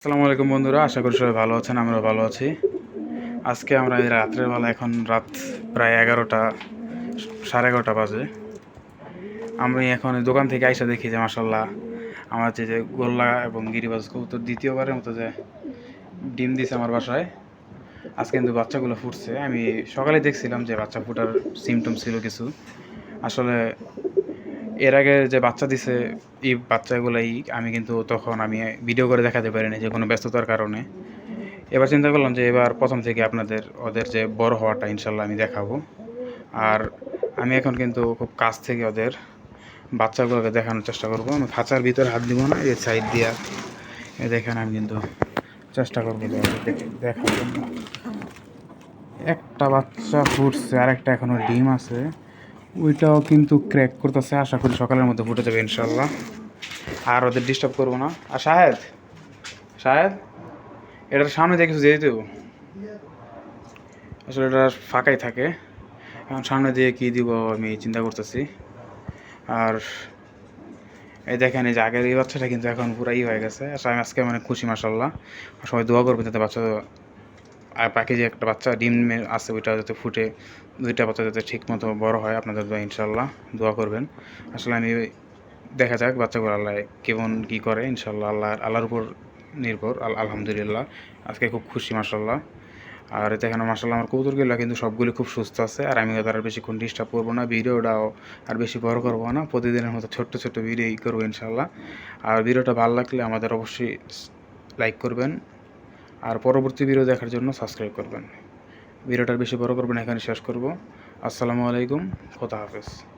আসসালামু আলাইকুম বন্ধুরা, আশা করি সবাই ভালো আছেন, আমরাও ভালো আছি। আজকে আমরা এই রাত্রের বেলা এখন রাত প্রায় এগারোটা, সাড়ে এগারোটা বাজে। আমি এখন দোকান থেকে আইসা দেখি যে মাসাল্লাহ আমার যে যে গোল্লা এবং গিরিবাজ কবুতর দ্বিতীয়বারের মতো যে ডিম দিছে আমার বাসায়, আজকে কিন্তু বাচ্চাগুলো ফুটছে। আমি সকালে দেখছিলাম যে বাচ্চা ফুটার সিমটম ছিল কিছু। আসলে এর আগে যে বাচ্চা দিছে, এই বাচ্চাগুলাই আমি কিন্তু তখন আমি ভিডিও করে দেখাতে পারিনি যে কোনো ব্যস্ততার কারণে। এবার চিন্তা করলাম যে এবার প্রথম থেকে আপনাদের, ওদের যে বড় হওয়াটা ইনশাল্লাহ আমি দেখাবো। আর আমি এখন কিন্তু খুব কাছ থেকে ওদের বাচ্চাগুলোকে দেখানোর চেষ্টা করব। আমি খাঁচার ভিতরে হাত দিব না, এই সাইড দিয়া। এ দেখেন, আমি কিন্তু চেষ্টা করব দেখার জন্য। একটা বাচ্চা ফুটছে আর একটা এখনও ডিম আছে। ওইটাও কিন্তু ক্র্যাক করতেছে। আশা করি সকালের মধ্যে ফুটে যাবে ইনশাল্লাহ। আর ওদের ডিস্টার্ব করব না। আর শাহেদ? শাহেদ? এটার সামনে দিয়ে কিছু দিয়ে দিতে আসলে এটা ফাঁকাই থাকে। এখন সামনে দিয়ে কী দিব আমি চিন্তা করতেছি। আর এই দেখেন, এই যে আগের এই বাচ্চাটা কিন্তু এখন পুরাই হয়ে গেছে। আসলে আমি আজকে মানে খুশি মাসাল্লাহ সবাই দোয়া করবে যাতে বাচ্চা আর বাকি যে একটা বাচ্চা ডিম আছে, ওইটা যাতে ফুটে, দুইটা বাচ্চা যাতে ঠিক মতো বড় হয়, আপনাদের দোয়া ইনশাল্লাহ দোয়া করবেন। আসলে আমি দেখা যাক বাচ্চাগুলো আল্লাহ কেমন কী করে ইনশাল্লাহ আল্লাহ, আল্লাহর উপর নির্ভর, আল, আলহামদুলিল্লাহ। আজকে খুব খুশি মাসাল্লাহ আর এতে এখানে মাসাল্লাহ আমার কবুতরগুলো কিন্তু সবগুলো খুব সুস্থ আছে, আর আমি আর বেশিক্ষণ ডিস্টার্ব করব না, ভিডিওটাও আর বেশি বড় করব না, প্রতিদিনের মতো ছোট্ট ছোট্ট ভিডিওই করব ইনশাল্লাহ আর ভিডিওটা ভালো লাগলে আমাদের অবশ্যই লাইক করবেন। আর পরবর্তী ভিডিও দেখার জন্য সাবস্ক্রাইব করবেন। ভিডিওটা বেশি বড় করবেন এখানে শেষ করব। আসসালামু আলাইকুম, খোদা হাফেজ।